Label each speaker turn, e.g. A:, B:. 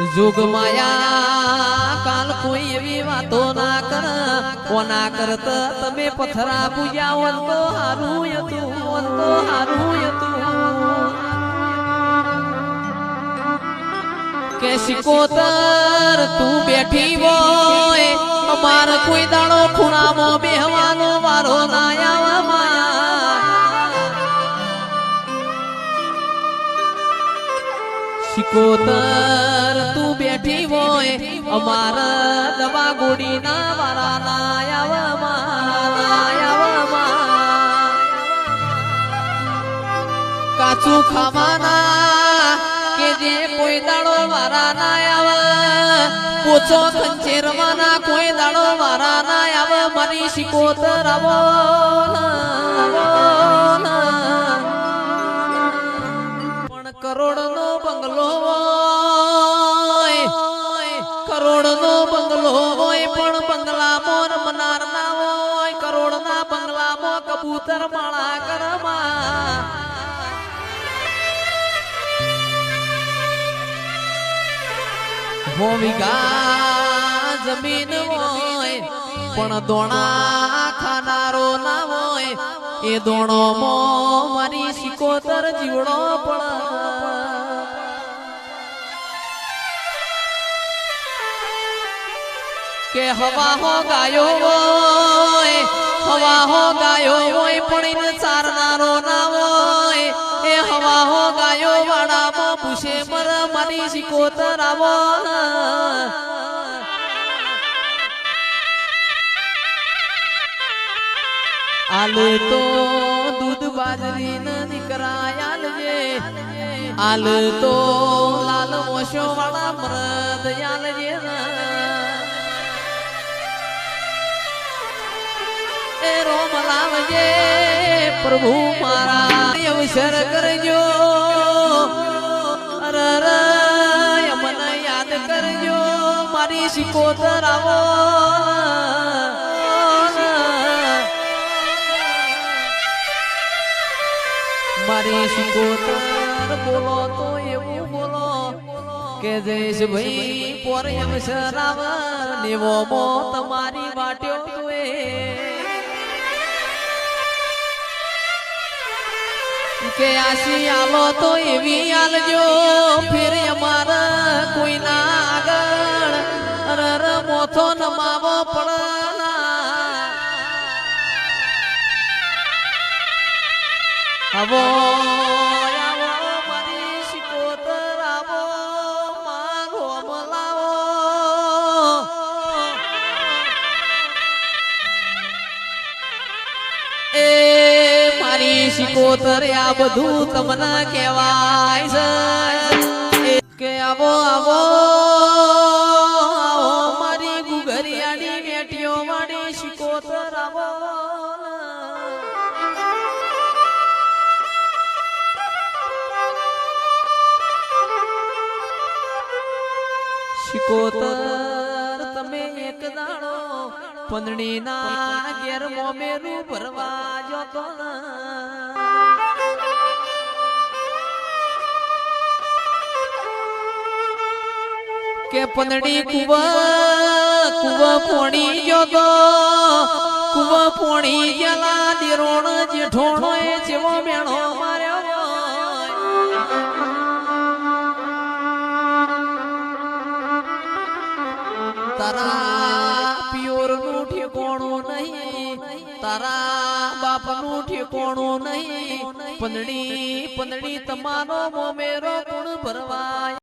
A: જોગ માયા કાલ કોઈ એવી વાતો ના કર. કોના કરત તમે પથરા પૂજા વન તો હારું હતું વન તો હારું હતું. કે શિકોતર, તું બેઠી હોય, અમાર કોઈ દાડો ખૂણામાં બેહવાનો મારો ના માયા. શિકોતર અમારા દવા ગોડી ના વારા ના આવવામાં, ના આવવામાં. કાચું ખાવાના કે જે કોઈ દાડો વારા ના આવે પોચો ખંચેરવાના કોઈ દાડો વારા ના આવે મારી શિકોતર આવો ના. નો બંગલો હોય, પણ બંગલામાં મનાર ના હોય કરોડ ના બંગલામાં કબૂતર માળા કરમાં હો વીઘા જમીન હોય, પણ દોણા ખાનારો ના હોય, એ દોણો મો મારી સિકોતર જીવડો પણ કે હવા હો ગાયો હોય, હવા હો ગાયો હોય, પણ એને ચારનારો ના હોય. એ હવા હો ગાયો વાડામાં પૂછે, મર મારી સિકોતર આવો. આલે તો દૂધ બાજરી ન દીકરા આલ તો લાલ મોશો વાળા મરદ આલજે. એ રોમ લાવજે પ્રભુ મારા અવસર કરજો. મને યાદ કરજો, મારી શિકોતર આવો મારી શિકોતર બોલો તો એવું બોલો કે જયેશ ભાઈ પોર અવસર આવ નેવો મો તમારી વાટ્યો જોએ કે આશી આવો તો એવી આલજો ફેર અમારે કોઈ ના આગળ અર અર મોથો નમાવો આવો આવો. શિકોતર આ બધું તમને કહેવાય છે. કે આવો આવો મારી ગુગરિયાની મારી શિકોતર આવો. શિકોતર, તમે એક દાડો પંદડી ના ઘેર મોમેરું ભરવા જતો કે પંદડી કુવ કુવ પોણી જતો કુવ પોણી ગયેલા દિરોણ જેઠોણો એ જેવો મેણો તારા તારા બાપનું ઠેકોણું નહીં. પંદડી પંદડી તમારો મોમેરો ગુણ ભરવા